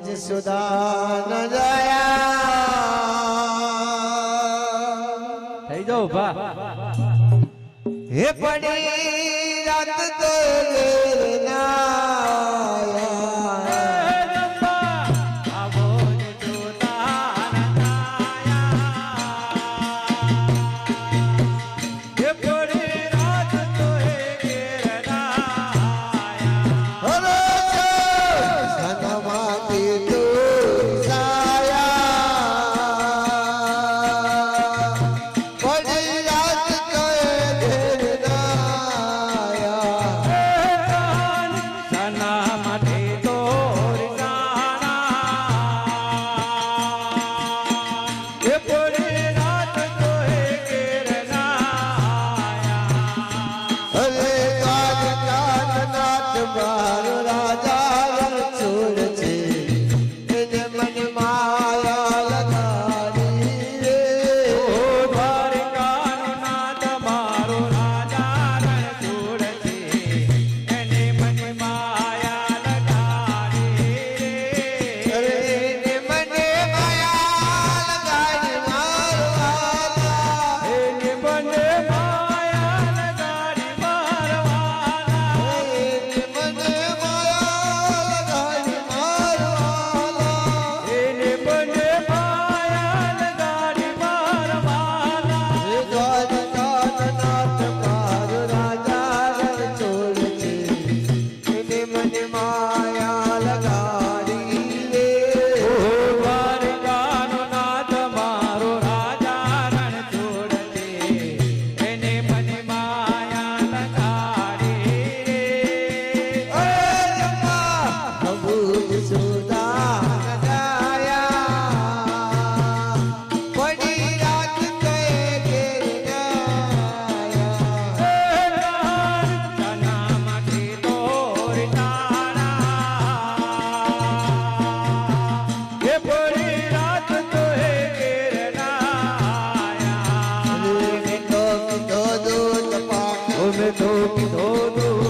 નિજ સુદાન જયા થઈ જાઓ ભા હે પડી રાત নবী ধনু